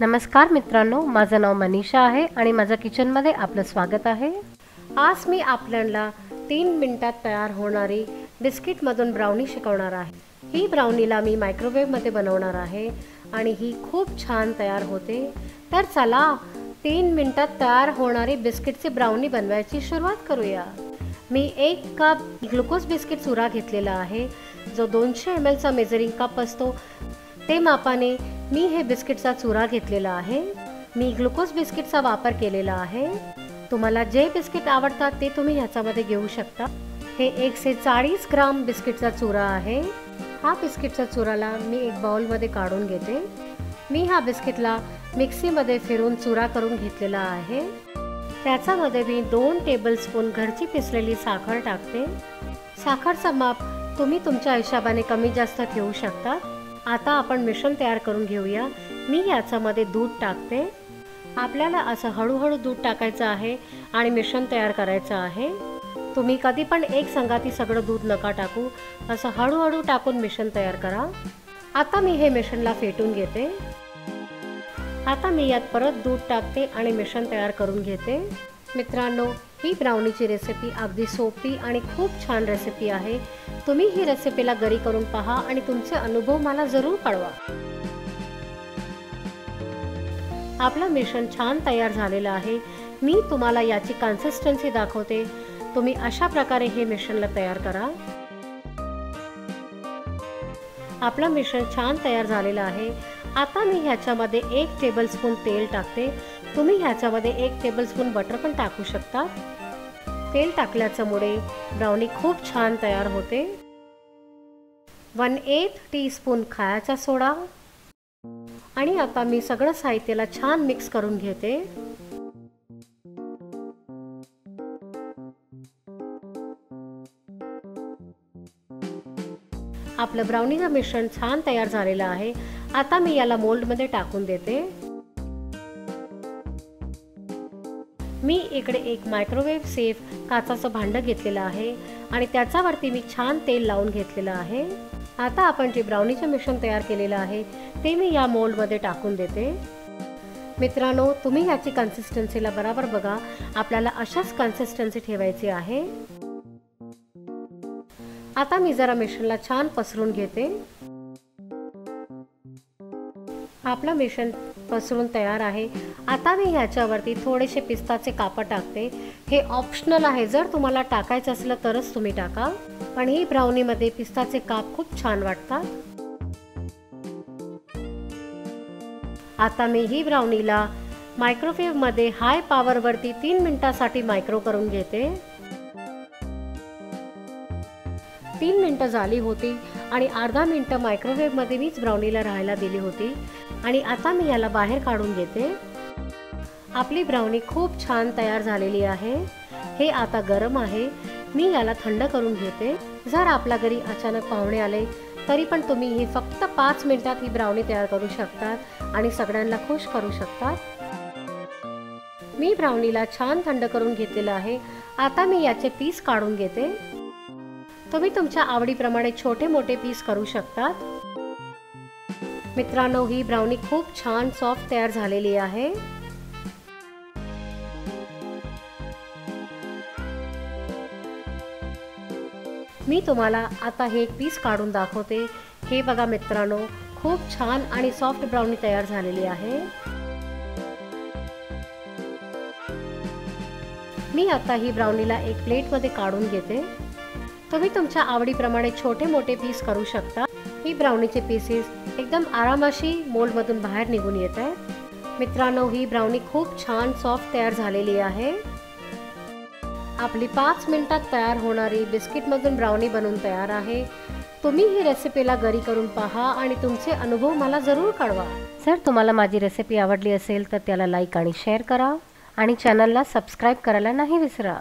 नमस्कार मित्रांनो माझं नाव मनीषा आहे आणि माझ्या किचनमध्ये आपलं स्वागत आहे. आज मी आपल्याला तीन मिनटात तयार होणारी बिस्किटमधून ब्राउनी शिकवणार आहे. ही ब्राउनीला मी मायक्रोवेव्हमध्ये बनवणार आहे आणि ही खूप छान तयार होते. तर चला तीन मिनटात तयार होणारी बिस्किटची ब्राउनी बनवायची सुरुवात करूया. मी एक कप ग्लुकोज बिस्किट चुरा घेतलेला आहे. जो दोनशे एम एलचा मेजरिंग कप असतो. ते मापाने मी हे बिस्किटचा चुरा घेतलेला आहे. मी ग्लुकोज बिस्किटचा वापर केलेला आहे. तुम्हाला जे बिस्किट आवडतात ते तुम्ही ह्याच्यामध्ये घेऊ शकता. हे एकशे चाळीस ग्राम बिस्किटचा चुरा आहे. हा बिस्किटच्या चुराला मी एक बाउलमध्ये काढून घेते. मी हा बिस्किटला मिक्सीमध्ये फिरून चुरा करून घेतलेला आहे. त्याच्यामध्ये मी दोन टेबलस्पून घरची पिसलेली साखर टाकते. साखरचा माप तुम्ही तुमच्या हिशोबाने कमी जास्त ठेवू शकता. आता आपण मिश्रण तयार करून घेऊया. मी याच्यामध्ये दूध टाकते. आपल्याला असं हळूहळू दूध टाकायचं आहे आणि मिश्रण तयार करायचं आहे. तुम्ही कधी पण एक संघाती सगळं दूध नका टाकू. असं हळूहळू टाकून मिश्रण तयार करा. आता मी हे मिश्रणला फेटून घेते. आता मी यात परत दूध टाकते आणि मिश्रण तयार करून घेते. मित्रांनो ही ब्राउनीची रेसिपी अगदी सोपी आणि खूप छान रेसिपी आहे. तुम्ही ही रेसिपीला घरी करून पहा आणि तुमचे अनुभव मला जरूर कळवा. आपलं मिश्रण छान तयार झालेलं आहे. मी तुम्हाला याची कन्सिस्टन्सी दाखवते. तुम्ही अशा प्रकारे हे मिश्रणला तयार करा. आपलं मिश्रण छान तयार झालेलं आहे. आता मी ह्याच्यामध्ये एक टेबलस्पून तेल टाकते. तुम्ही ह्याच्यामध्ये एक टेबलस्पून बटर पण टाकू शकता. तेल टाकल्याच्यामुळे ब्राउनी खूप छान तयार होते. वन एथ टीस्पून खायचा सोडा. आणि आता मी सगळं साहित्याला छान मिक्स करून घेते. आपलं ब्राउनीचं मिश्रण छान तयार झालेलं आहे. आता मी याला मोल्डमध्ये टाकून देते. मी इकडे एक मायक्रोवेव्ह सेफ काचाचं भांडं घेतलेलं आहे आणि त्याच्यावरती मी छान तेल लावून घेतलेलं आहे. आता आपण जे ब्राउनीचं मिश्रण तयार केलेलं आहे ते मी या मोल्डमध्ये टाकून देते. मित्रांनो तुम्ही याची कन्सिस्टन्सीला बरोबर बघा. आपल्याला अशाच कन्सिस्टन्सी ठेवायची आहे. आता मी जरा मिश्रणला छान पसरून घेते. आपलं मिश्रण पसरून तयार आहे. आता मी ह्याच्यावरती थोडेसे पिस्ताचे कापड टाकते. हे ऑप्शनल आहे. जर तुम्हाला टाकायचं असलं तरच तुम्ही टाका पण ही ब्राउनीमध्ये पिस्ताचे काप खूप छान वाटतात. आता मी ही ब्राउनीला मायक्रोवेव्हमध्ये हाय पॉवरवरती तीन मिनिटासाठी मायक्रो करून घेते. तीन मिनटं झाली होती आणि अर्धा मिनटं मायक्रोवेव्हमध्ये मीच ब्राउनीला राहायला दिली होती. आणि आता मी याला बाहेर काढून घेते. आपली ब्राउनी खूप छान तयार झालेली आहे. हे आता गरम आहे. मी याला थंड करून घेते. जर आपल्या घरी अचानक पाहुणे आले तरी पण तुम्ही ही फक्त पाच मिनिटात ही ब्राउनी तयार करू शकतात आणि सगळ्यांना खुश करू शकतात. मी ब्राउनीला छान थंड करून घेतलेलं आहे. आता मी याचे पीस काढून घेते. तुम्ही तुमच्या आवडीप्रमाणे छोटे मोठे पीस करू शकतात. मित्रांनो ही ब्राउनी खूप छान सॉफ्ट तयार झालेली आहे. मी तुम्हाला आता हे एक पीस काढून दाखवते. हे बघा मित्रांनो खूप छान आणि सॉफ्ट ब्राउनी तयार झालेली आहे. मी आता ही ब्राउनीला एक प्लेटमध्ये काढून घेते. तुम्ही तुमच्या आवडीप्रमाणे छोटे मोठे पीस करू शकता. ही ब्राउनीचे पीसेस एकदम आरामाशी मोल्डमधून बाहेर निघून येत आहेत. मित्रांनो ही ब्राउनी खूप छान सॉफ्ट तयार झालेली आहे. आपली पाच मिनिटात तयार होणारी बिस्किटमधून ब्राउनी बनवून तयार आहे. तुम्ही ही रेसिपीला घरी करून पहा आणि तुमचे अनुभव मला जरूर कळवा. जर तुम्हाला माझी रेसिपी आवडली असेल तर त्याला लाईक आणि शेअर करा आणि चॅनलला सबस्क्राईब करायला नाही विसरा.